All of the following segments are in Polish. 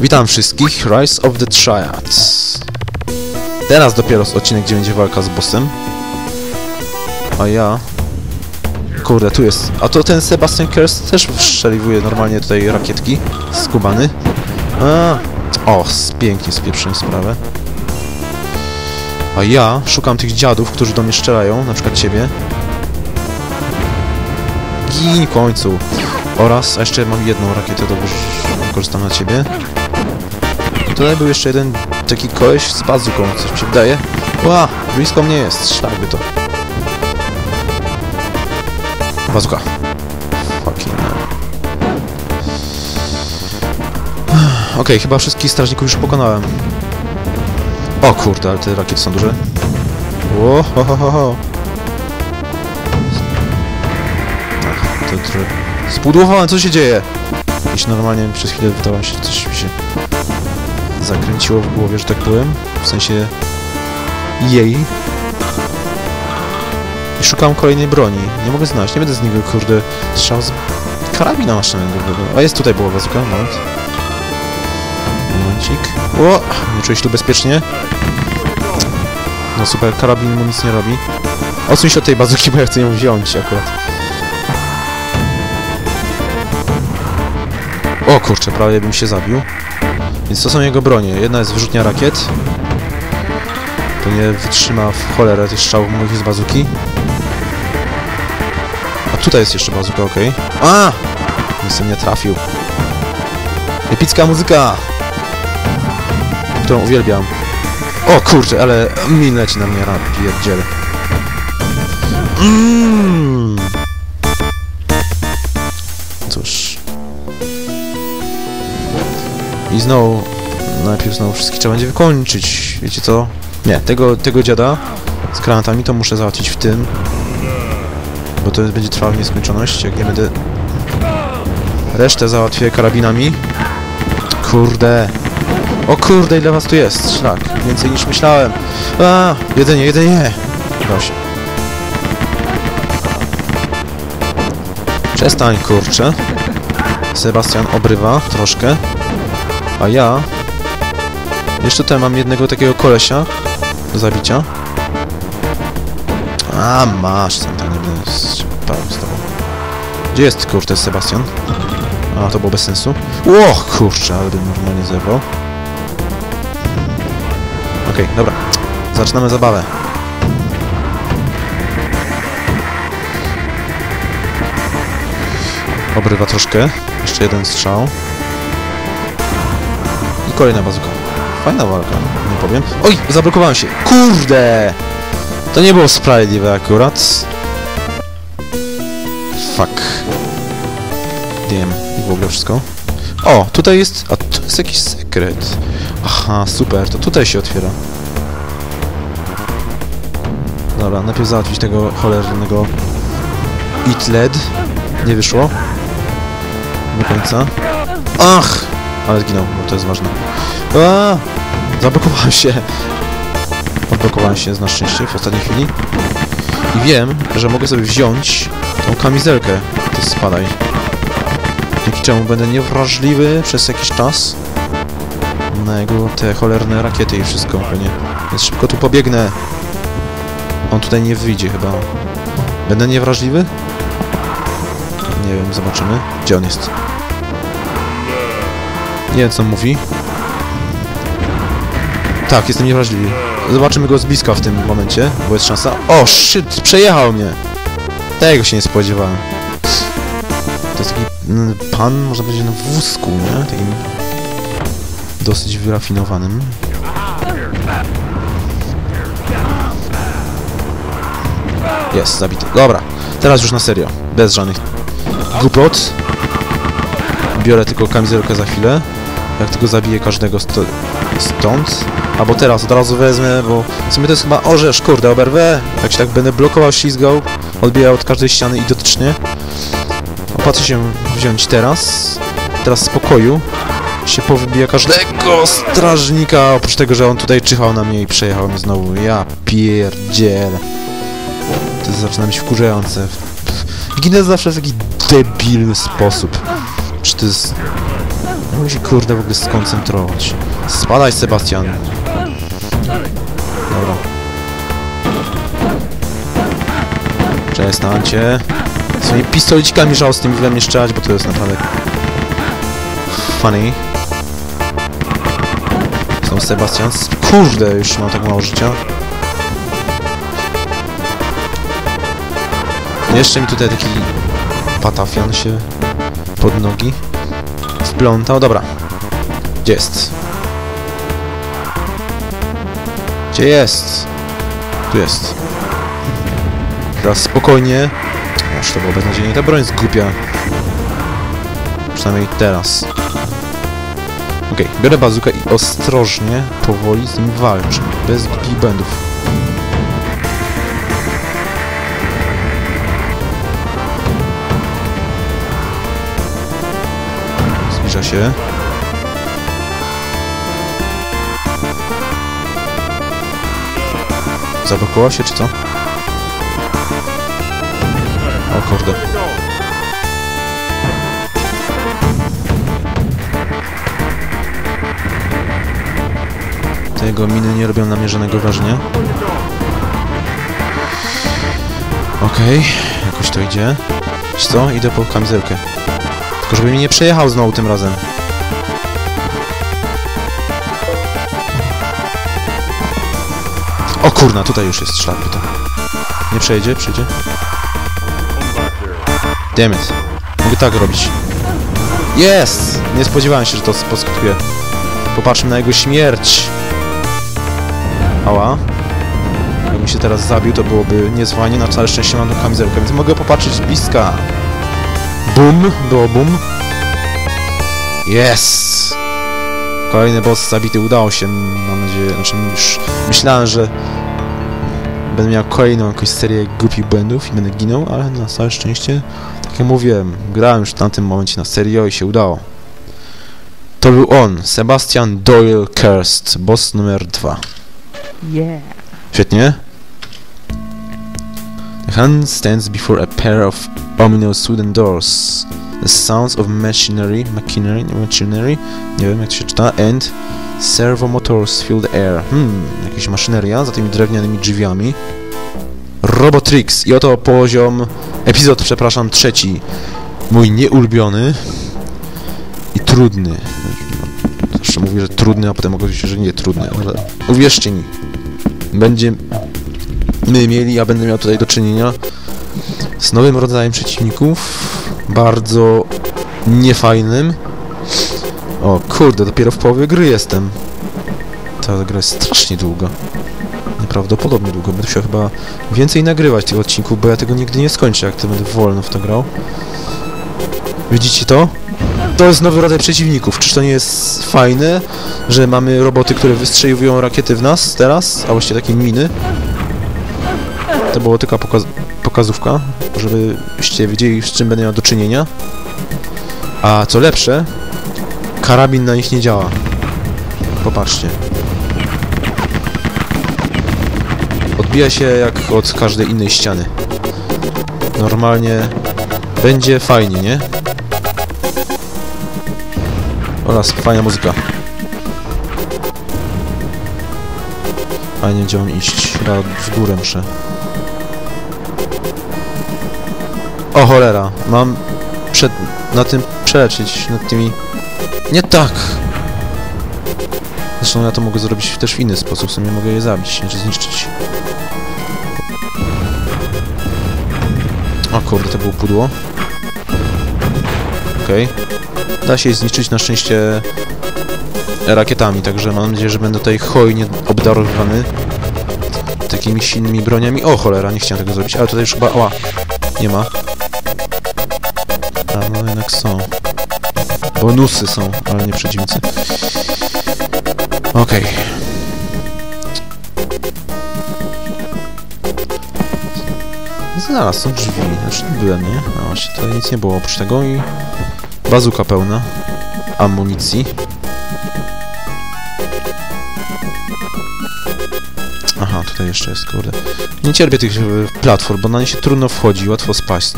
Witam wszystkich, Rise of the Triads. Teraz dopiero jest odcinek, gdzie będzie walka z bossem. A ja... Kurde, tu jest. A to ten Sebastian Kers też strzeliwuje normalnie tutaj rakietki. Skubany. A, o, pięknie spieprzyłem sprawę. A ja szukam tych dziadów, którzy do mnie strzelają, na przykład ciebie. Gin końcu. Oraz, a jeszcze mam jedną rakietę do wyż- wykorzystam na ciebie. I tutaj był jeszcze jeden taki koleś z bazuką, coś mi się wydaje. Ła, blisko mnie jest, szlak by to. Bazuka. Fucking. Okej, chyba wszystkich strażników już pokonałem. O kurde, ale te rakiety są duże. Ło, ho, ho, ho, ho. Ach, to trochę... Spudłowałem, co się dzieje? Jeśli normalnie przez chwilę wydawało się, coś mi się zakręciło w głowie, że tak powiem. W sensie jej. I szukam kolejnej broni. Nie mogę znaleźć, nie będę z niego, kurde, strzał z karabina maszynowego. A jest tutaj była bazuka, moment. Momencik. O! Nie czuję się tu bezpiecznie. No super, karabin mu nic nie robi. Odsuń się od tej bazuki, bo ja chcę ją wziąć akurat. O kurczę, prawie bym się zabił. Więc to są jego bronie. Jedna jest wyrzutnia rakiet. To nie wytrzyma w cholerę tych strzałów moich z bazuki. A tutaj jest jeszcze bazuka, okej. A! Niestety nie trafił. Epicka muzyka! Którą uwielbiam. O kurczę, ale min leci na mnie rap, pierdziele. I znowu, najpierw znowu wszystkich trzeba będzie wykończyć. Wiecie co? Nie, tego, tego dziada z granatami to muszę załatwić w tym. Bo to będzie trwało w nieskończoność, jak nie będę... Resztę załatwię karabinami. Kurde. O kurde, ile was tu jest? Szlak. Więcej niż myślałem. A, jedzenie, jedzenie. Udało się. Przestań, kurczę. Sebastian obrywa troszkę. A ja... Jeszcze tutaj mam jednego takiego kolesia do zabicia. A, masz, tam nie będę z z tobą. Gdzie jest, kurczę, Sebastian? A, to było bez sensu. Ło, kurczę, ale bym normalnie zerwał. Okej, dobra. Zaczynamy zabawę. Obrywa troszkę. Jeszcze jeden strzał. Kolejna bazuka. Fajna walka, nie powiem. Oj, zablokowałem się. Kurde! To nie było sprawiedliwe akurat. Fuck. Wiem. I w ogóle wszystko. O, tutaj jest... A tu jest jakiś sekret. Aha, super. To tutaj się otwiera. Dobra, najpierw załatwić tego cholernego It LED. Nie wyszło. Do końca. Ach! Ale zginął, bo to jest ważne. A! Zablokowałem się. Odblokowałem się na szczęście w ostatniej chwili. I wiem, że mogę sobie wziąć tą kamizelkę. Ty spadaj. Dzięki czemu będę niewrażliwy przez jakiś czas na jego te cholerne rakiety i wszystko pewnie. Więc szybko tu pobiegnę. On tutaj nie wyjdzie chyba. Będę niewrażliwy? Nie wiem, zobaczymy. Gdzie on jest? Nie wiem, co mówi. Tak, jestem niewrażliwy. Zobaczymy go z bliska w tym momencie, bo jest szansa. O, shit! Przejechał mnie! Tego się nie spodziewałem. To jest taki mm, pan, można powiedzieć, na wózku, nie? Takim dosyć wyrafinowanym. Jest, zabity. Dobra, teraz już na serio. Bez żadnych głupot. Biorę tylko kamizelkę za chwilę. Jak tylko zabiję każdego stąd. Albo teraz od razu wezmę, bo w sumie to jest chyba orzesz, kurde, oberwę. Jak się tak będę blokował, ślizgał, odbijał od każdej ściany identycznie. Opatrzę się wziąć teraz. Teraz spokoju. Się powybija każdego strażnika, oprócz tego, że on tutaj czyhał na mnie i przejechał mnie znowu. Ja pierdzielę. To zaczyna być wkurzające. Ginę zawsze w taki debilny sposób. Czy to jest Mogę się kurde w ogóle skoncentrować. Spadaj, Sebastian. Dobra. Przestańcie. Swoimi pistolecikami żałosnymi we mnie strzelać, bo to jest naprawdę... Funny. Są Sebastian. Kurde, już mam tak mało życia. Jeszcze mi tutaj taki patafian się pod nogi wplątał. Dobra. Gdzie jest? Gdzie jest? Tu jest. Teraz spokojnie. Aż to było beznadziejnie. Ta broń jest głupia. Przynajmniej teraz. Okej, biorę bazukę i ostrożnie, powoli z nim walczę. Bez głupich błędów. Zbliża się. Zablokowała się, czy co? O kurde. Te jego miny nie robią na mnie żadnego wrażenia. Okej, jakoś to idzie. Co? Idę po kamizelkę. Tylko żeby mi nie przejechał znowu tym razem. O kurna, tutaj już jest szlak to. Nie przejdzie, przejdzie. Damn it. Mogę tak robić. Jest! Nie spodziewałem się, że to poskutkuje. Popatrzmy na jego śmierć. Ała. Jakbym się teraz zabił, to byłoby niezwalnie. Na całe szczęście mam tą kamizelkę, więc mogę popatrzeć z bliska. Bum! Było bum. Jest! Kolejny boss zabity. Udało się, mam nadzieję. Znaczy, już myślałem, że będę miał kolejną jakąś serię głupich błędów i będę ginął, ale na całe szczęście, tak jak mówiłem, grałem już w tamtym momencie na serio i się udało. To był on, Sebastian Doyle Cursed, boss numer 2. Yeah. Świetnie. Hand stands before a pair of ominous wooden doors. The sounds of machinery, machinery, machinery, nie wiem jak to się czyta, and servo motors fill the air. Hmm, jakieś maszyneria za tymi drewnianymi drzwiami. Robotrix i oto poziom, epizod, przepraszam, trzeci. Mój nieulubiony i trudny. Zawsze mówię, że trudny, a potem okazuje się, że nie trudny, ale uwierzcie mi, będziemy mieli, ja będę miał tutaj do czynienia z nowym rodzajem przeciwników, bardzo niefajnym. O kurde, dopiero w połowie gry jestem. Ta gra jest strasznie długa. Nieprawdopodobnie długo. Będę musiał chyba więcej nagrywać tych odcinków, bo ja tego nigdy nie skończę, jak to będę wolno w to grał. Widzicie to? To jest nowy rodzaj przeciwników. Czyż to nie jest fajne, że mamy roboty, które wystrzeliwują rakiety w nas teraz, a właściwie takie miny? To było tylko pokaz pokazówka, żebyście wiedzieli, z czym będę miał do czynienia. A co lepsze, karabin na nich nie działa. Popatrzcie. Odbija się jak od każdej innej ściany. Normalnie będzie fajnie, nie? Oraz fajna muzyka. Fajnie, gdzie mam iść? Chyba w górę muszę. O cholera, mam przed, na tym przelecieć, nad tymi... Nie tak! Zresztą ja to mogę zrobić też w inny sposób, w sumie mogę je zabić, znaczy zniszczyć. O kurde, to było pudło. Okej. Okay. Da się je zniszczyć na szczęście rakietami, także mam nadzieję, że będę tutaj hojnie obdarowany takimi silnymi broniami. O cholera, nie chciałem tego zrobić, ale tutaj już chyba... Ła! Nie ma. A, no jednak są. Bonusy są, ale nie przeciwnicy. Okej. Okay. Znalazł, są drzwi. Znaczy byłem, nie? No właśnie, tutaj nic nie było oprócz tego i... Bazuka pełna. Amunicji. Aha, tutaj jeszcze jest, kurde. Nie cierpię tych e, platform, bo na nie się trudno wchodzi, łatwo spaść z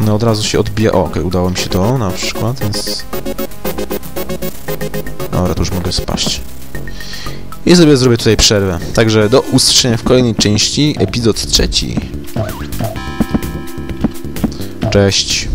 No od razu się odbija... O, okej, udało mi się to na przykład, więc... Dobra, to już mogę spaść. I sobie zrobię tutaj przerwę. Także do usłyszenia w kolejnej części, epizod trzeci. Cześć.